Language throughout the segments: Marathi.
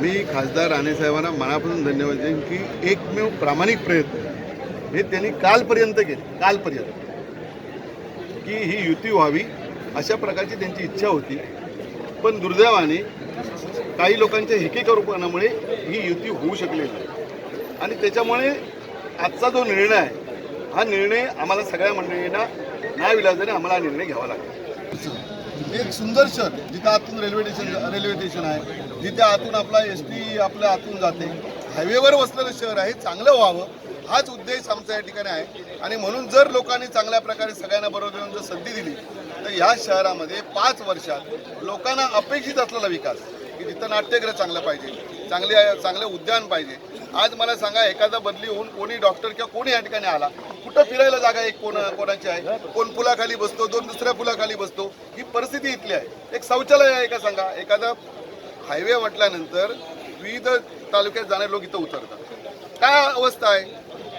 मी खासदार राणेसाहेबांना मनापासून धन्यवाद देईन की एकमेव प्रामाणिक प्रयत्न हे त्यांनी कालपर्यंत केले कालपर्यंत. की ही युती व्हावी अशा प्रकारची त्यांची इच्छा होती. पण दुर्दैवाने काही लोकांच्या हिकेकरूपणामुळे ही युती होऊ शकली नाही. आणि त्याच्यामुळे आजचा जो निर्णय आहे हा निर्णय आम्हाला सगळ्या मंडळींना नाविलाजाने आम्हाला हा निर्णय घ्यावा लागेल. एक सुंदर शहर जिथं आतून रेल्वे स्टेशन रेल्वे स्टेशन आहे जिथे आतून आपला एस टी आपल्या आतून जाते. हायवेवर वसलेलं शहर आहे चांगलं व्हावं हाच उद्देश आमचा या ठिकाणी आहे. आणि म्हणून जर लोकांनी चांगल्या प्रकारे सगळ्यांना बरोबर येऊन जर संधी दिली तर ह्या शहरामध्ये पाच वर्षात लोकांना अपेक्षित असलेला विकास की जिथं नाट्यगृह चांगलं पाहिजे चांगले चांगले उद्यान पाहिजे. आज मला सांगा एखादा बदली होऊन कोणी डॉक्टर किंवा कोणी या ठिकाणी आला कुठं फिरायला जागा एक कोण कोणाची आहे? कोण पुलाखाली बसतो? दोन दुसऱ्या पुलाखाली बसतो? ही परिस्थिती इथली आहे. एक शौचालय आहे का सांगा? एखादा हायवे म्हटल्यानंतर विविध तालुक्यात जाणारे लोक इथं उतरतात. काय अवस्था आहे?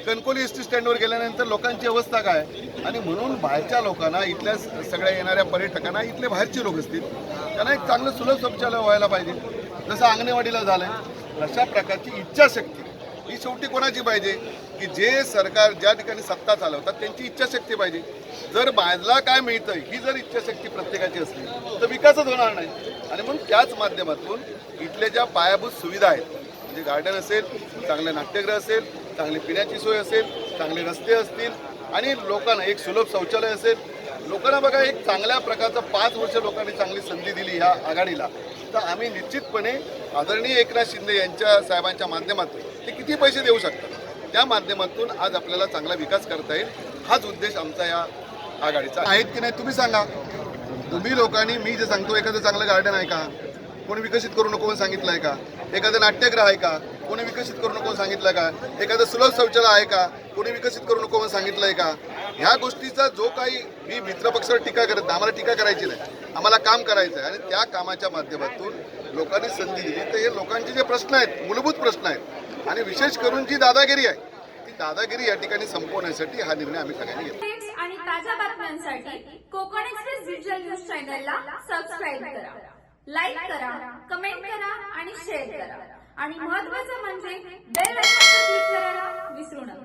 कणकोली एस टी स्टँडवर गेल्यानंतर लोकांची अवस्था काय? आणि म्हणून बाहेरच्या लोकांना इथल्या सगळ्या येणाऱ्या पर्यटकांना इथले बाहेरचे लोक असतील त्यांना एक चांगलं सुलभ शौचालय व्हायला पाहिजे. जसं अंगणवाडीला झालंय अशा प्रकारची इच्छाशक्ती. ही शेवटी कोणाची पाहिजे? की जे सरकार ज्या ठिकाणी सत्ता चालवतात त्यांची इच्छाशक्ती पाहिजे. जर माझला काय मिळतं ही जर इच्छाशक्ती प्रत्येकाची असली तर विकासच होणार नाही. आणि म्हणून त्याच माध्यमातून इथल्या ज्या पायाभूत सुविधा आहेत म्हणजे गार्डन असेल चांगले नाट्यगृह असेल चांगली पिण्याची सोय असेल चांगले रस्ते असतील आणि लोकांना एक सुलभ शौचालय असेल लोकांना बघा एक चांगल्या प्रकारचं पाच वर्ष लोकांनी चांगली संधी दिली ह्या आघाडीला. तर आम्ही निश्चितपणे आदरणीय एकनाथ शिंदे यांच्या साहेबांच्या माध्यमातून ते किती पैसे देऊ शकतात? त्या माध्यमातून आज आपल्याला चांगला विकास करता येईल. हाच उद्देश आमचा या आघाडीचा आहे. आहेत की नाही तुम्ही सांगा. तुम्ही लोकांनी मी जे सांगतो एखादं चांगलं गार्डन आहे का? कोणी विकसित करू नको म्हणून सांगितलं आहे का? एखादं नाट्यगृह आहे का? कोणी विकसित करू नको सांगितलं का? एखादं सुलभ शौचालय आहे का? कोणी विकसित करू नको म्हणून आहे का? ह्या गोष्टीचा जो काही मी मित्रपक्षावर टीका करत आम्हाला टीका करायची नाही. आम्हाला काम करायचं आहे आणि त्या कामाच्या माध्यमातून लोकांनी संधी दिली. तर हे लोकांचे जे प्रश्न आहेत मूलभूत प्रश्न आहेत आणि विशेष करून जी दादागिरी आहे ती दादागिरी या ठिकाणी संपवण्यासाठी हा निर्णय आम्ही सगळ्यांनी घेतला. आणि ताज्या बातम्यांसाठी कोकण एक्सप्रेस डिजिटल न्यूज चॅनलला सबस्क्राईब करा. लाईक करा कमेंट करा आणि शेअर करा. आणि महत्वाचं म्हणजे बेल आयकॉन क्लिक करायला विसरू नका.